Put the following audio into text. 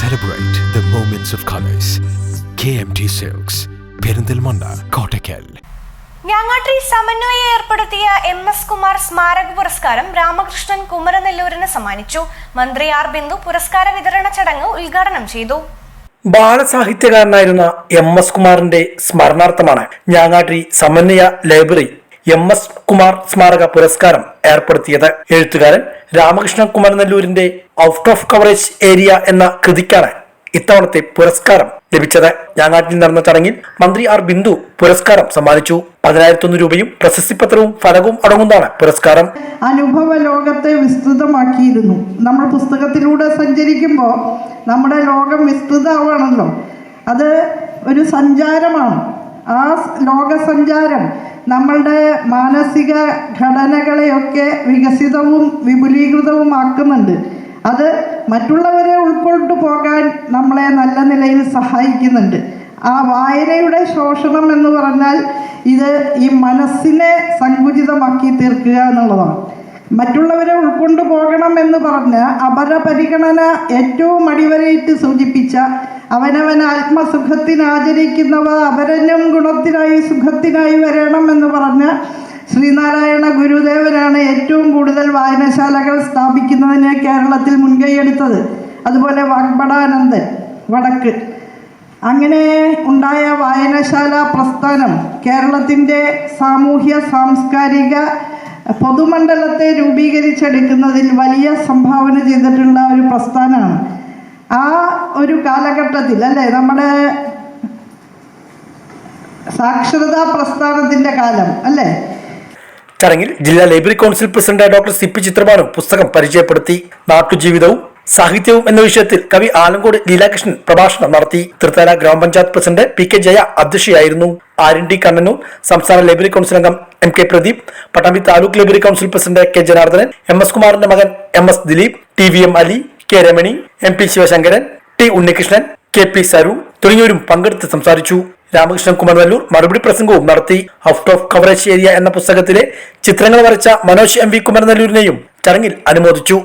Celebrate the moments of colors. KMT Silks, Perinthalmanna Kottakkal ഞങ്ങാട്ടി സമന്വയം ഏർപ്പെടുത്തിയ M S Kumar സ്മാരക പുരസ്കാരം രാമകൃഷ്ണൻ കുമരനെല്ലൂരിന് സമ്മാനിച്ചു. മന്ത്രി ആർ ബിന്ദു പുരസ്കാര വിതരണ ചടങ്ങ് ഉദ്ഘാടനം ചെയ്തു. ബാലസാഹിത്യകാരനായിരുന്ന എം എസ് കുമാറിന്റെ സ്മരണാർത്ഥമാണ് ഞാങ്ങാട്ടി സമന്വയ ലൈബ്രറി എം എസ് കുമാർ സ്മാരക പുരസ്കാരം ഏർപ്പെടുത്തിയത്. എഴുത്തുകാരൻ രാമകൃഷ്ണൻ കുമരനെല്ലൂരിന്റെ ഔട്ട് ഓഫ് കവറേജ് ഏരിയ എന്ന കൃതിക്കാണ് ഇത്തവണത്തെ പുരസ്കാരം ലഭിച്ചത്. ഞാങ്ങാട്ടിൽ നടന്ന ചടങ്ങിൽ മന്ത്രി ആർ ബിന്ദു പുരസ്കാരം സമ്മാനിച്ചു. പതിനായിരത്തൊന്ന് രൂപയും പ്രശസ്തിപത്രവും ഫലകവും അടങ്ങുന്നതാണ് പുരസ്കാരം. അനുഭവ ലോകത്തെ വിസ്തൃതമാക്കിയിരുന്നു. നമ്മൾ പുസ്തകത്തിലൂടെ സഞ്ചരിക്കുമ്പോൾ നമ്മുടെ ലോകം വിസ്തൃതമാണല്ലോ അത് ഒരു സഞ്ചാരമാണ്. ആ ലോകസഞ്ചാരം നമ്മളുടെ മാനസിക ഘടനകളെയൊക്കെ വികസിതവും വിപുലീകൃതവുമാക്കുന്നുണ്ട് അത് മറ്റുള്ളവരെ ഉൾക്കൊണ്ടു പോകാൻ നമ്മളെ നല്ല നിലയിൽ സഹായിക്കുന്നുണ്ട്. ആ വായനയുടെ ശോഷണം എന്ന് പറഞ്ഞാൽ ഇത് ഈ മനസ്സിനെ സങ്കുചിതമാക്കി തീർക്കുക എന്നുള്ളതാണ്. മറ്റുള്ളവരെ ഉൾക്കൊണ്ടു പോകണം എന്ന് പറഞ്ഞ് അപരപരിഗണന ഏറ്റവും അടിവരയിട്ട് സൂചിപ്പിച്ച അവനവൻ ആത്മസുഖത്തിന് ആചരിക്കുന്നവ അപരനും ഗുണത്തിനായി സുഖത്തിനായി വരണം എന്ന് പറഞ്ഞ് ശ്രീനാരായണ ഗുരുദേവനാണ് ഏറ്റവും കൂടുതൽ വായനശാലകൾ സ്ഥാപിക്കുന്നതിന് കേരളത്തിൽ മുൻകൈയെടുത്തത് അതുപോലെ വാഗ്ബടാനന്ദൻ വടക്ക്. അങ്ങനെ ഉണ്ടായ വായനശാല പ്രസ്ഥാനം കേരളത്തിന്റെ സാമൂഹ്യ സാംസ്കാരിക പൊതുമണ്ഡലത്തെ രൂപീകരിച്ചെടുക്കുന്നതിൽ വലിയ സംഭാവന ചെയ്തിട്ടുള്ള ഒരു പ്രസ്ഥാനമാണ്. ആ ഒരു കാലഘട്ടത്തിൽ അല്ലേ നമ്മുടെ സാക്ഷരതാ പ്രസ്ഥാനത്തിന്റെ കാലം അല്ലേ? ചടങ്ങിൽ ജില്ലാ library council president doctor C P Chitrabhanu പുസ്തകം പരിചയപ്പെടുത്തി. നാട്ടുജീവിതവും സാഹിത്യവും എന്ന വിഷയത്തിൽ കവി ആലങ്കോട് ലീലാകൃഷ്ണൻ പ്രഭാഷണം നടത്തി. തൃത്താല ഗ്രാമപഞ്ചായത്ത് പ്രസിഡന്റ് പി കെ ജയ അധ്യക്ഷയായിരുന്നു. ആര്യൻ ടി കണ്ണനൂർ സംസ്ഥാന ലൈബ്രറി കൗൺസിൽ അംഗം M K Pradeep Pattambi taluk library council president K Janardhanan M S കുമാറിന്റെ മകൻ M S Dileep T V M Ali K Ramani M P Sivasankaran T Unnikrishnan K P Saru തുടങ്ങിയവരും പങ്കെടുത്ത് സംസാരിച്ചു. രാമകൃഷ്ണൻ കുമരനല്ലൂർ മറുപടി പ്രസംഗവും നടത്തി. Out of coverage area എന്ന പുസ്തകത്തിലെ ചിത്രങ്ങൾ വരച്ച മനോജ് എം വി കുമരനല്ലൂരിനെയും ചടങ്ങിൽ അനുമോദിച്ചു.